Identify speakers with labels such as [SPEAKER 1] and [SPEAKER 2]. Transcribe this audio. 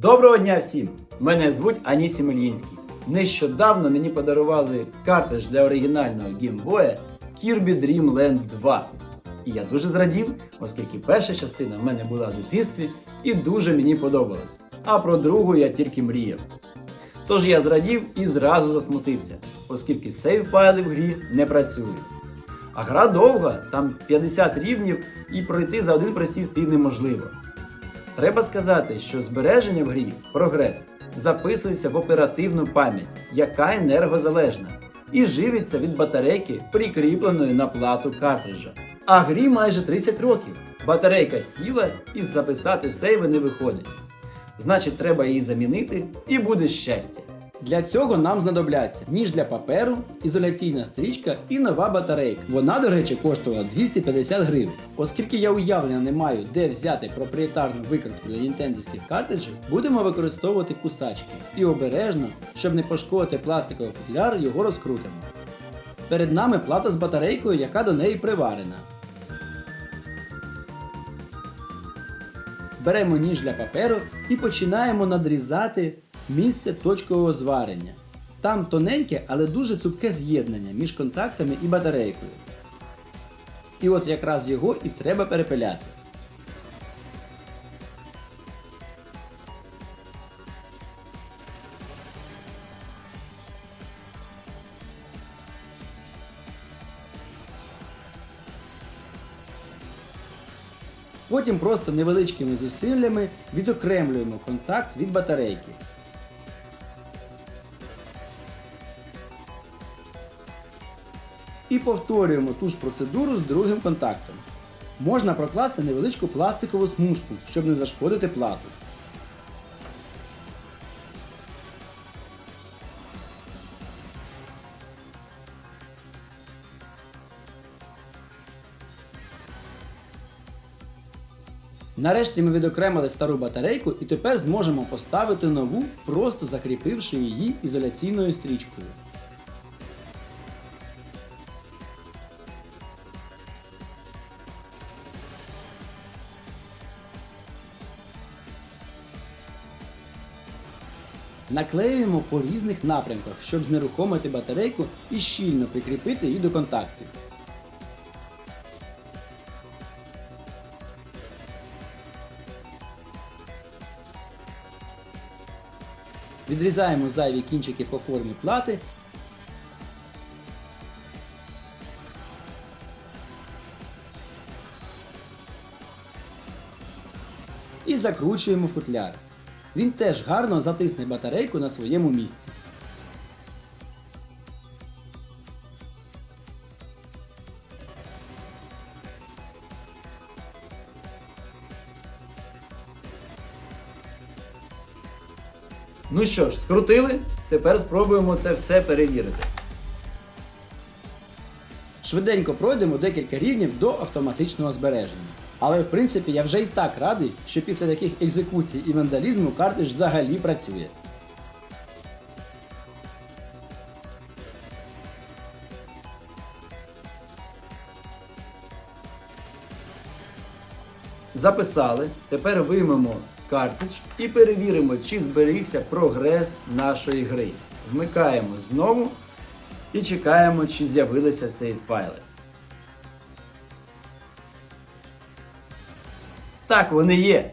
[SPEAKER 1] Доброго дня всім! Мене звуть Анісім Ільїнський. Нещодавно мені подарували картридж для оригінального геймбоя Kirby Dream Land 2. І я дуже зрадів, оскільки перша частина в мене була в дитинстві і дуже мені подобалась. А про другу я тільки мріяв. Тож я зрадів і зразу засмутився, оскільки сейв файли в грі не працюють. А гра довга, там 50 рівнів, і пройти за один присіст і неможливо. Треба сказати, що збереження в грі прогрес записується в оперативну пам'ять, яка енергозалежна, і живиться від батарейки, прикріпленої на плату картриджа. А грі майже 30 років. Батарейка сіла і записати сейви не виходить. Значить, треба її замінити і буде щастя. Для цього нам знадобляться ніж для паперу, ізоляційна стрічка і нова батарейка. Вона, до речі, коштувала 250 гривень. Оскільки я уявлення не маю, де взяти проприєтарну викрутку для нінтендівських картриджів, будемо використовувати кусачки. І обережно, щоб не пошкодити пластиковий футляр, його розкрутимо. Перед нами плата з батарейкою, яка до неї приварена. Беремо ніж для паперу і починаємо надрізати місце точкового зварення. Там тоненьке, але дуже цупке з'єднання між контактами і батарейкою. І от якраз його і треба перепиляти. Потім просто невеличкими зусиллями відокремлюємо контакт від батарейки. І повторюємо ту ж процедуру з другим контактом. Можна прокласти невеличку пластикову смужку, щоб не зашкодити плату. Нарешті ми відокремили стару батарейку і тепер зможемо поставити нову, просто закріпивши її ізоляційною стрічкою. Наклеюємо по різних напрямках, щоб знерухомити батарейку і щільно прикріпити її до контактів. Відрізаємо зайві кінчики по формі плати. І закручуємо футляр. Він теж гарно затисне батарейку на своєму місці. Ну що ж, скрутили, тепер спробуємо це все перевірити. Швиденько пройдемо декілька рівнів до автоматичного збереження. Але в принципі я вже і так радий, що після таких екзекуцій і вандалізму картридж взагалі працює. Записали. Тепер виймемо картридж і перевіримо, чи зберігся прогрес нашої гри. Вмикаємо знову і чекаємо, чи з'явилися сейф файли. Так, вони є.